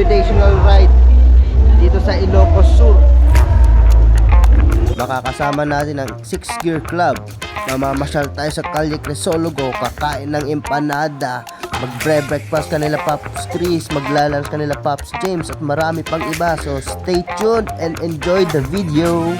Invitational Ride dito sa Ilocos Sur. Makakasama natin ang 6 Gear Club. Mamamasyal tayo sa Calle Crisologo, kakain ng empanada, magbre-breakfast kanila Pops Chris, maglalunch kanila Pops James at marami pang iba. So stay tuned and enjoy the video.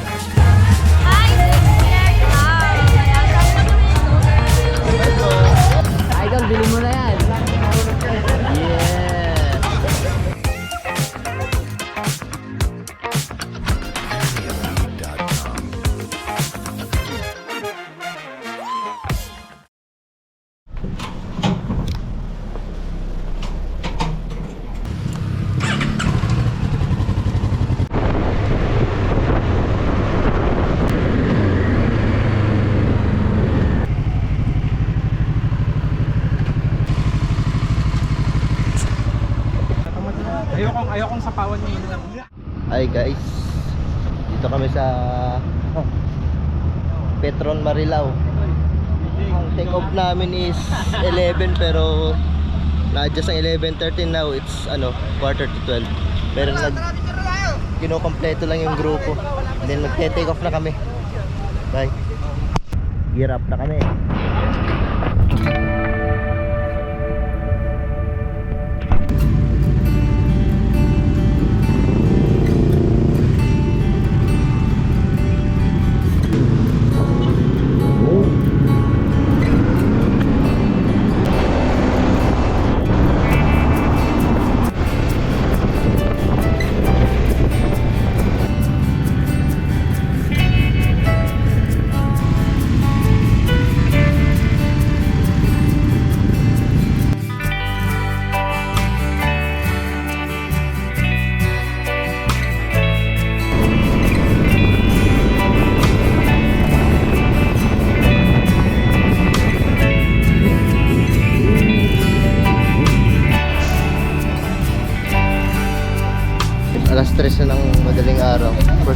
Namin is 11 pero na-adjust ang 11.13 now it's ano quarter to 12 pero nag kinokompleto lang yung grupo. Then magte-take off na kami. Bye. Gear up na kami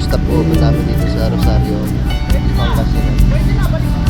stop open namin dito sa Rosario. Pangasinan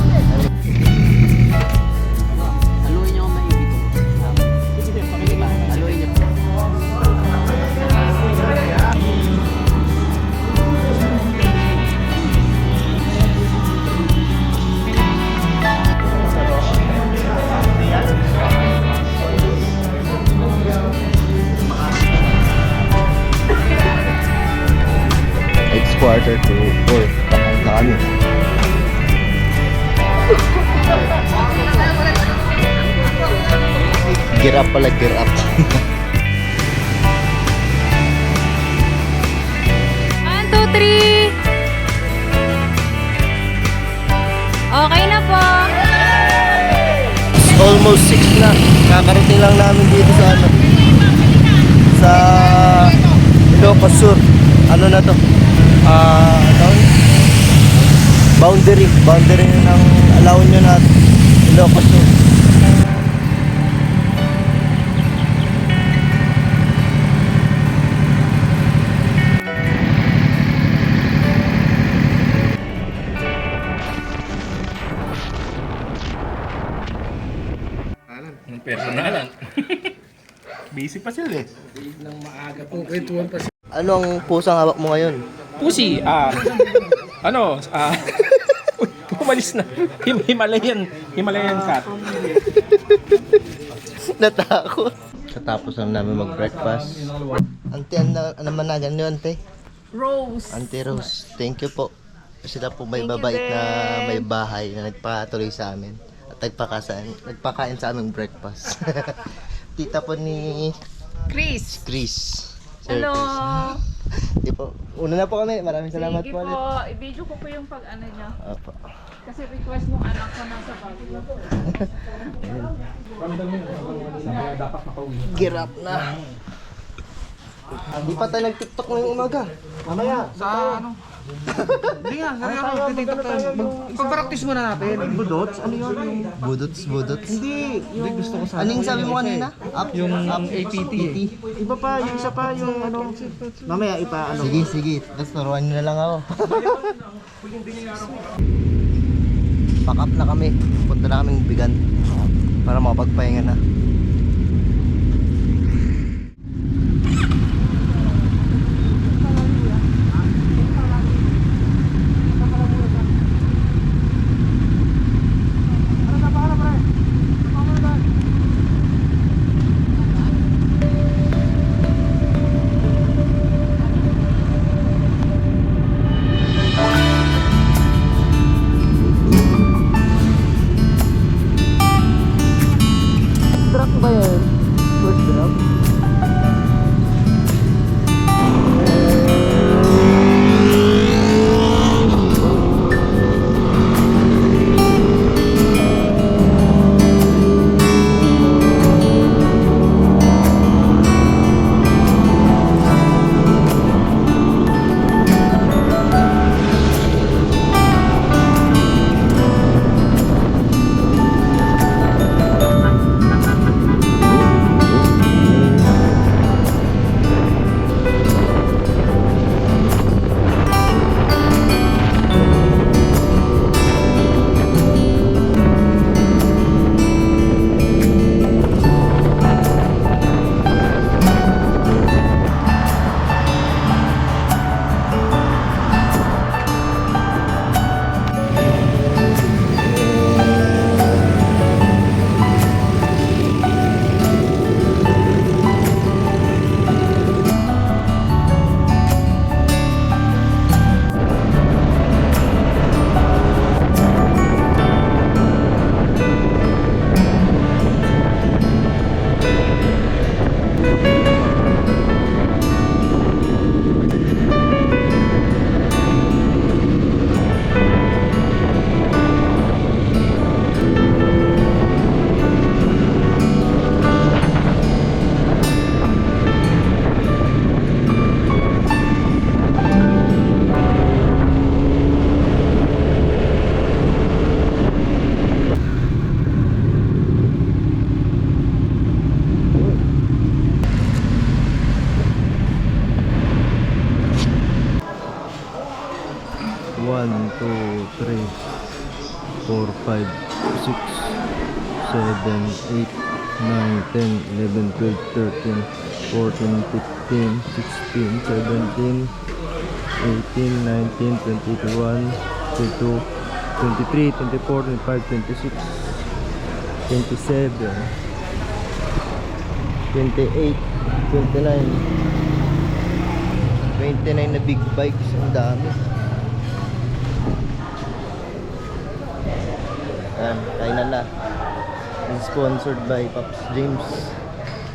quarter to 4 Pakain na kami Gear up pala, gear up One, two, three. Okay na po. Almost 6 na Kakarating lang namin dito sa ano Sa Ilocos Sur Ano na to? Ah, uh, Boundary Boundary ng La Union at Ilocos Yung personalan. Busy pa sila eh. Anong pusang hawak mo ngayon? Pusi, ah, ano, ah, umalis na. Him Himalayan, Himalayan cat. Natakot. Katapos lang namin mag-breakfast. Ante, ano, ano man na ganyan, ante? Rose. Ante Rose, thank you po. Sila po may babait na may bahay na nagpatuloy sa amin. At nagpakasain, nagpakain sa aming breakfast. Tita po ni Chris. Chris. Sir Hello. Chris. Di po. Una na po kami. Maraming salamat Sige po po. ulit. I-video ko po yung pag ano niya. Opo. Kasi request ng anak ko nasa Baguio. Dapat makauwi. Gear up na. Hindi pa tayo nag-tiktok ngayong umaga. Mamaya. Sa ano? Hindi nga, seryoso, titiktok tayo. Mag- Pag-practice muna natin. Budots? Ano yun? Yung... Budots, budots. Hindi, yung... gusto ko sa... Anong sabi mo kanina? Up, Yung up, APT eh. Iba pa, yung isa pa, yung ano... Mamaya ipa ano. Sige, sige. Tapos turuan nyo na lang ako. Pack up na kami. Punta na kaming bigan. Para makapagpahinga na. 9, 10, 11, 12, 13, 14, 15, 16, 17, 18, 19, 20, 21, 22, 23, 24, 25, 26, 27, 28, 29, 29 na big bikes. Ang dami. Ayan, kainan na. And sponsored by Pops James.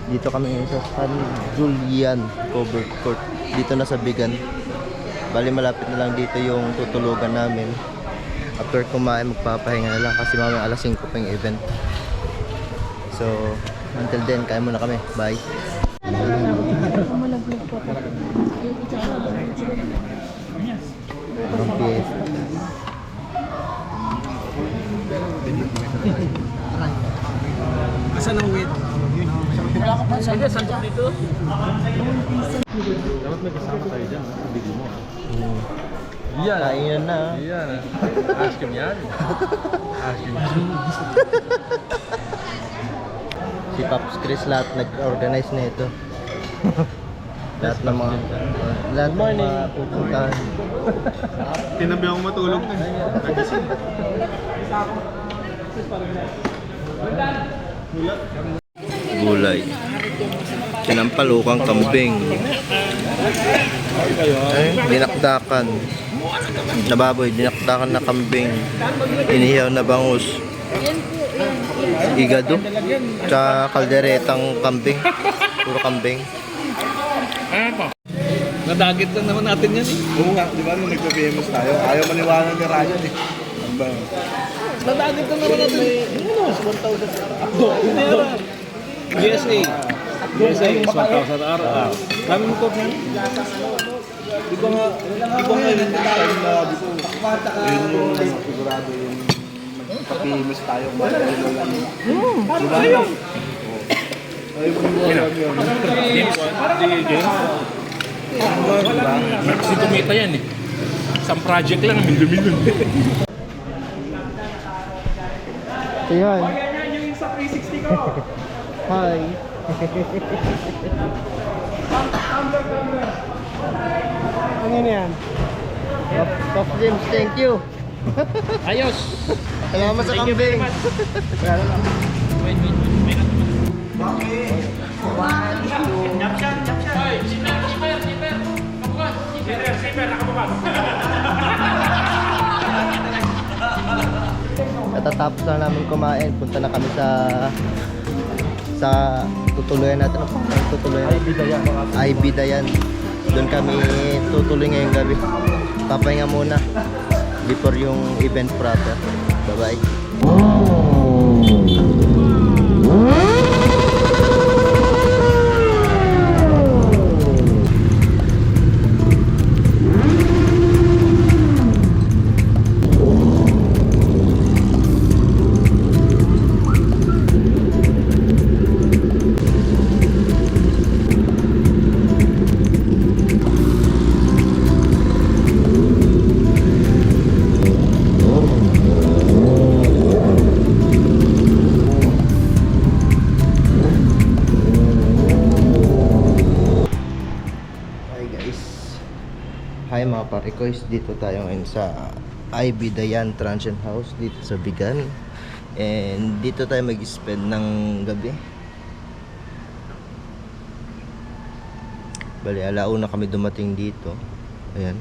Dito kami sa San Julian Covered Court. Dito na sa Bigan. Bali malapit na lang dito yung tutulugan namin. After kumain, magpapahinga na lang kasi mamaya alas 5 pa yung event. So, until then, kain muna kami. Bye. Ang piyesta. Asan ang wait? Yan. Kain na. Yan. Ask him yan. Ask him Si Pops Chris lahat nag-organize na ito. lahat ng mga lahat ng mga pupuntahan. Tinabi ako matulog na. Nagising. Gulay. Sinampalukang kambing. Ay, dinakdakan. Nababoy, dinakdakan na kambing. Inihaw na bangus. Igado. Tsaka kalderetang kambing. Puro kambing. Nadagit lang naman natin yan eh. Oo nga, di ba nung nagpa-famous tayo, ayaw maniwala ni Ryan eh. Ano ba? Nadagit lang naman natin. Ano? 1,000. GSA. GSA is 1,000 araw. Kami mo ko yan. Di ba nga, di ba nga yung time na yun yung sigurado yung nagpa-famous tayo. Hmm, paano kayo? Ayaw maniwala yun. James. Di James. Si kumita yan eh. Isang project lang, milyon-milyon. So yan. Hi. Ano yan? Top, top James, thank you. Ayos. Salamat sa kambing. Katatapos lang namin kumain, punta na kami sa sa tutuluyan natin. Ano pa? Tutuluyan. Ay, bidaya. Ay, Bidayan. Doon kami tutuloy ngayong gabi. Papahinga muna before yung event proper. Bye-bye. Hi parikoys. Dito tayo ngayon sa IB Dayan Transient House dito sa Bigan. And dito tayo mag-spend ng gabi. Bali, alauna kami dumating dito. Ayan.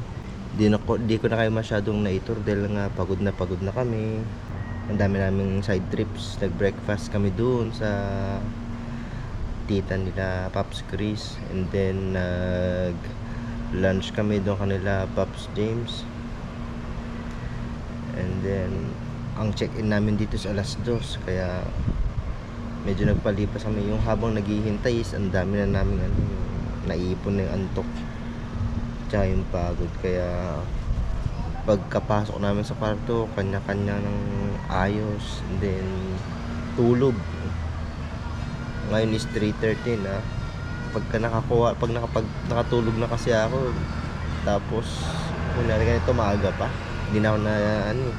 Di, na ko, di ko na kayo masyadong naitur dahil nga pagod na pagod na kami. Ang dami naming side trips. Nag-breakfast kami doon sa tita nila Pops Chris and then nag lunch kami doon kanila Pops James. And then ang check-in namin dito sa alas 2 kaya medyo nagpalipas kami. Yung habang naghihintay is ang dami na namin ano, yung naipon na yung antok tsaka yung pagod. Kaya pagkapasok namin sa kwarto kanya-kanya ng ayos and then tulog. Ngayon is 3.13 na pagka nakakuha pag nakapag nakatulog na kasi ako tapos kunwari ganito maaga pa. Hindi na ako na ano eh,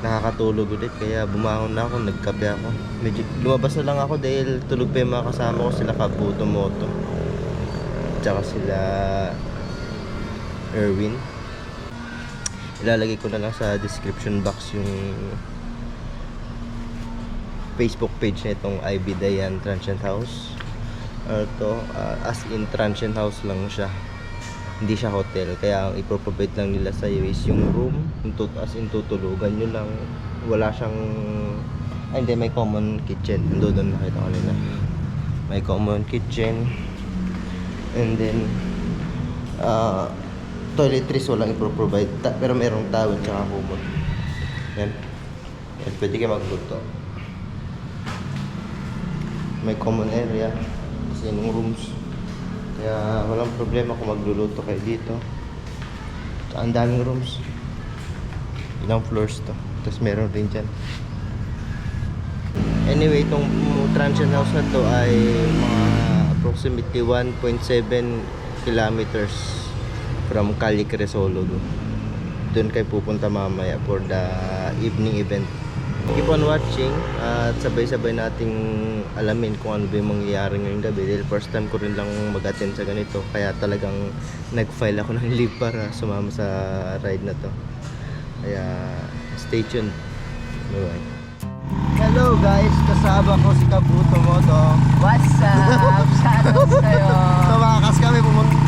nakakatulog ulit. Kaya bumangon na ako nagkape ako. Medyo lumabas na lang ako dahil tulog pa yung mga kasama ko sila Kabuto Moto. Tsaka sila Erwin. Ilalagay ko na lang sa description box yung Facebook page na itong IB Dayan Transient House. Ano to, ah, as in transient house lang siya. Hindi siya hotel. Kaya ang iproprovide lang nila sa iyo is yung room. As in tutulugan nyo lang. Wala siyang... Ay, hindi. May common kitchen. Ando doon nakita ko nila. May common kitchen. And then, ah toiletries walang iproprovide. Ta- pero merong towel tsaka humot. Yan. Yan. Pwede kayo magluto may common area kasi yung rooms. Kaya walang problema kung magluluto kayo dito. Ang daming rooms. Ilang floors to. Tapos meron rin dyan. Anyway itong transient house na to ay mga approximately 1.7 kilometers from Cali Cresolo doon kayo pupunta mamaya for the evening event keep on watching at sabay-sabay nating alamin kung ano ba yung mangyayari ngayong gabi. Dahil first time ko rin lang mag-attend sa ganito. Kaya talagang nag-file ako ng leave para sumama sa ride na to. Kaya stay tuned. Bye bye Hello guys, kasama ko si Kabuto Moto. What's up? Shoutouts kayo. Tumakas kami,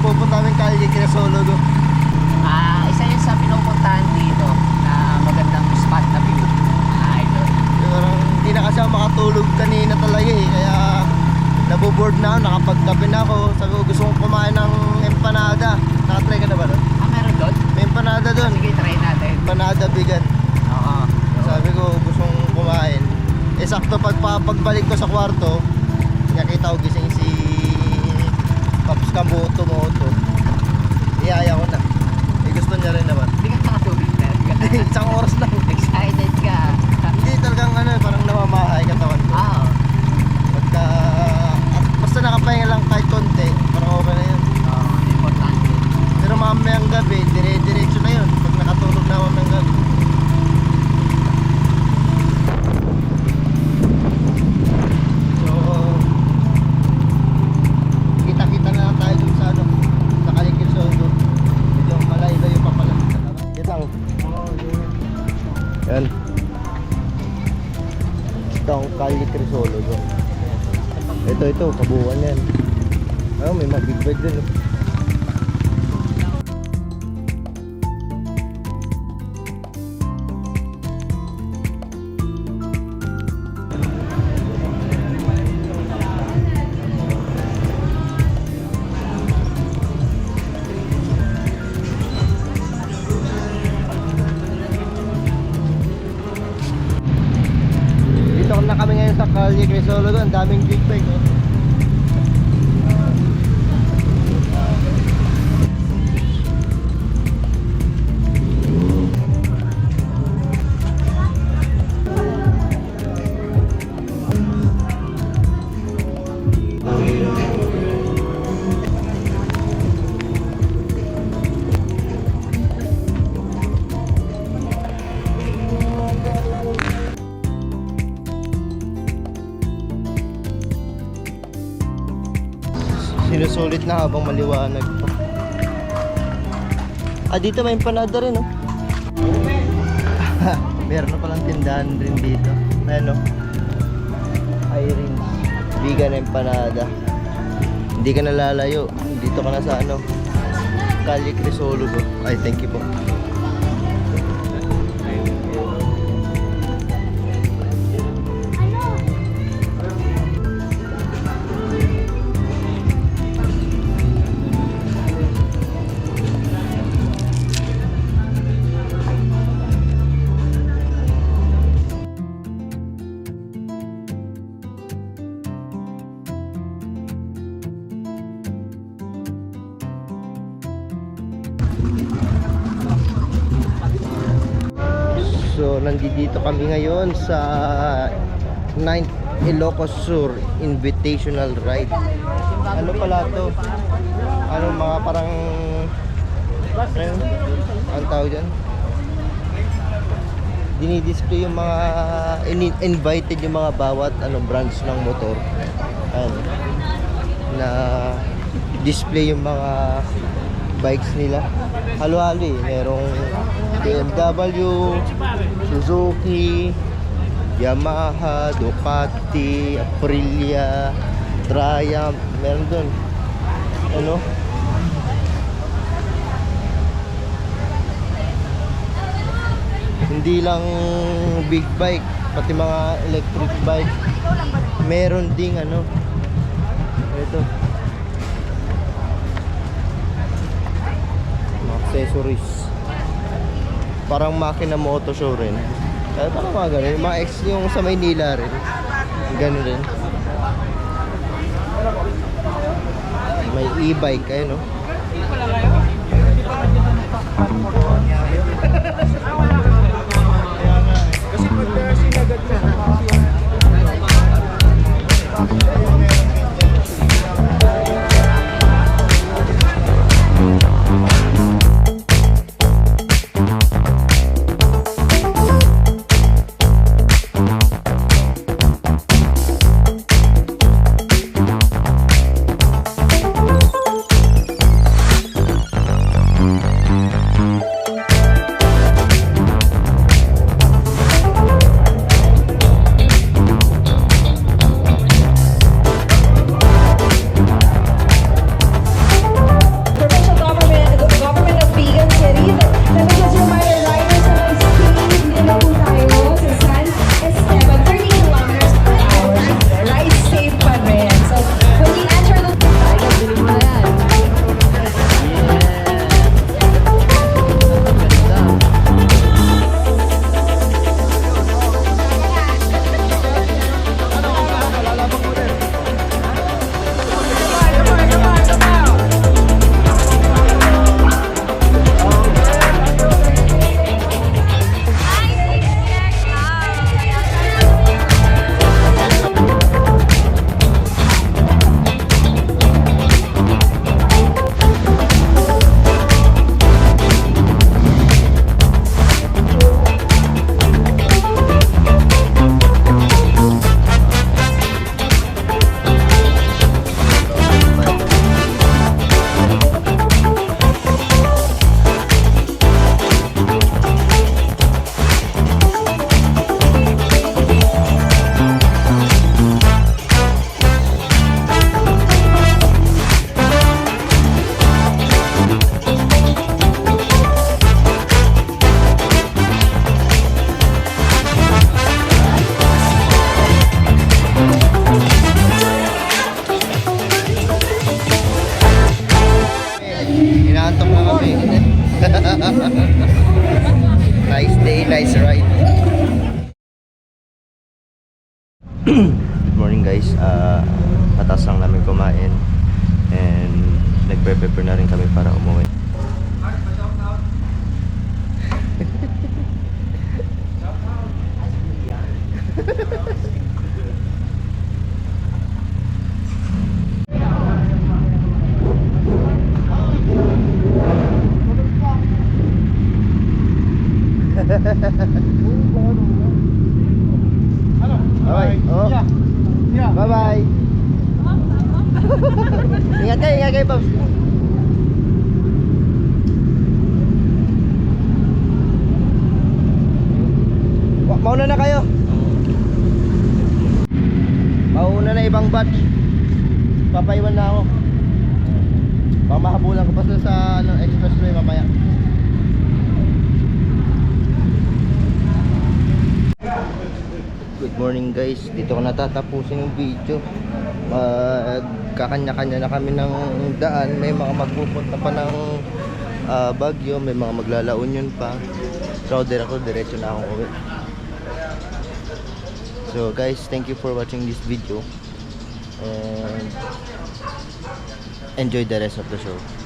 pupunta kami kay Cresolo Ah, isa yun sa pinupuntahan dito na magandang spot na view. Ah, ito. Parang hindi na makatulog kanina talaga eh. Kaya naboboard na ako, nakapagkape na ako. Sabi ko gusto kong kumain ng empanada. Nakatry ka na ba doon? Ah, meron doon? May empanada doon. Sige, try natin. Empanada vegan. Oo. Sabi ko gusto kong kumain. Eh sakto pag pagbalik ko sa kwarto, nakita ko gising si Paps Kamoto Moto. Iyaya ko na. Eh gusto niya rin naman. Hindi ka nakatubig na. Isang oras lang. Excited talagang ano, parang namamahay katawan ko. Ah, Pagka, at basta nakapahinga lang kahit konti, parang okay na yun. oo. Importante. Pero mamayang gabi, dire-diretso na yun. Pag nakatulog na mamayang gabi. Ito, ito, kabuuan yan. Ah, may mga big bird din. Eh. Kalye Crisolo doon, daming big bike. Oh. Sinusulit na habang maliwanag pa. Ah, dito may empanada rin, oh. Meron palang tindahan rin dito. Ano? Irene. Vegan empanada. Hindi ka nalalayo. Dito ka na sa ano? Kali Crisologo. Ay, thank you po. Nandito kami ngayon sa 9th Ilocos Sur Invitational Ride. Ano pala to? Ano mga parang? Ang tawag dyan? Dinidisplay yung mga invited yung mga bawat ano branch ng motor. Ano, na display yung mga bikes nila. Halo-halo eh. Merong BMW, Suzuki, Yamaha, Ducati, Aprilia, Triumph, meron dun. Ano? Hindi lang big bike, pati mga electric bike. Meron ding ano. Ito. Accessories. Parang makina moto show rin. Kaya parang mga ganun. Mga ex yung sa Maynila rin. Ganun rin. May e-bike kayo, no? provincial nice day, nice ride. Good morning guys. ah patas lang namin kumain and nagpe-prepare na rin kami para umuwi. Bye-bye. Oh. Bye-bye. ingat kayo, ingat kayo, Pops. Mauna na kayo. Mauna na ibang batch. Papaiwan na ako. Baka mahabulan ko pa sila sa ano, expressway mamaya. Good morning guys, dito ko natatapusin yung video. Magkakanya-kanya na kami ng daan. May mga magpupunta pa ng ah, Baguio. May mga maglalaon yun pa. Dire ako, diretso na akong uwi. So guys, thank you for watching this video. And enjoy the rest of the show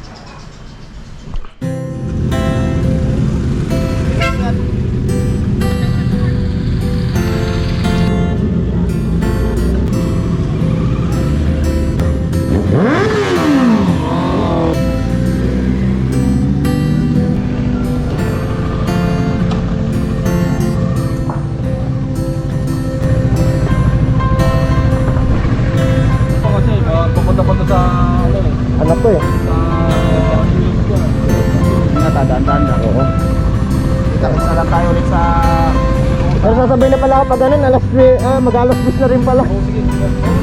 alas 10 na rin pala. Oh, sige,